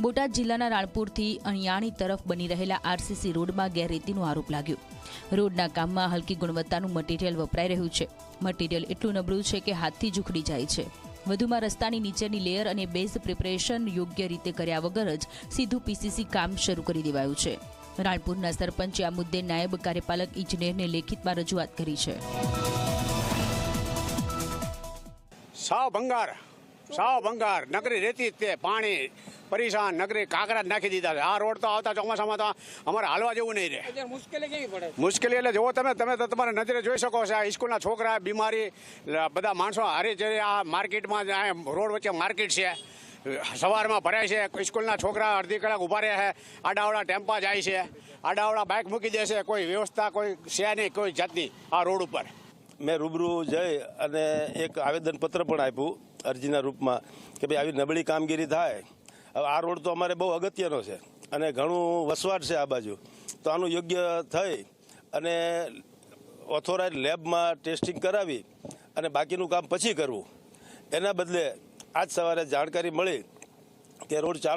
બોટાદ જિલ્લાના રાણપુરથી અણિયાણી તરફ બની રહેલા આરસીસી રોડમાં ગેરરીતિનો આરોપ લાગ્યો. રોડના કામમાં હલકી ગુણવત્તાનું મટીરીયલ વપરાઈ રહ્યું છે. મટીરીયલ એટલું નબળું છે કે હાથથી જ ઉખડી જાય છે. વધુમાં રસ્તાની નીચેની લેયર અને બેઝ પ્રિપરેશન યોગ્ય રીતે કર્યા વગર જ સીધું પીસીસી કામ શરૂ કરી દેવાયું છે. રાણપુરના સરપંચે આ મુદ્દે નાયબ કાર્યપાલક ઇજનેરને લેખિતમાં રજૂઆત કરી છે. સાવ ભંગાર. સાવ ભંગાર. નગરી રેતી તે પાણી પરેશાન નગરી કાંકરા જ નાખી દીધા છે. આ રોડ તો આવતા ચોમાસામાં તો અમારે હાલવા જેવું નહીં રહે. મુશ્કેલી કેવી પડે? મુશ્કેલી એટલે જુઓ તમે તમે તો તમારે નજરે જોઈ શકો છો આ સ્કૂલના છોકરા બીમારી બધા માણસો હારે જરી આ માર્કેટમાં રોડ વચ્ચે માર્કેટ છે. સવારમાં ભરાય છે સ્કૂલના છોકરા અડધી કલાક ઊભા રહે છે આડાવડા ટેમ્પા જાય છે આડાવડા બાઇક મૂકી દે છે કોઈ વ્યવસ્થા કોઈ છે નહીં કોઈ જાતની આ રોડ ઉપર. મેં રૂબરૂ જઈ અને એક આવેદનપત્ર પણ આપ્યું અરજીના રૂપમાં કે ભાઈ આવી નબળી કામગીરી થાય હવે આ રોડ તો અમારે બહુ અગત્યનો છે અને ઘણું વસવાટ છે આ બાજુ. તો આનું યોગ્ય થઈ અને ઓથોરાઇઝ લેબમાં ટેસ્ટિંગ કરાવી અને બાકીનું કામ પછી કરવું. એના બદલે આજ સવારે જાણકારી મળી કે રોડ ચાલુ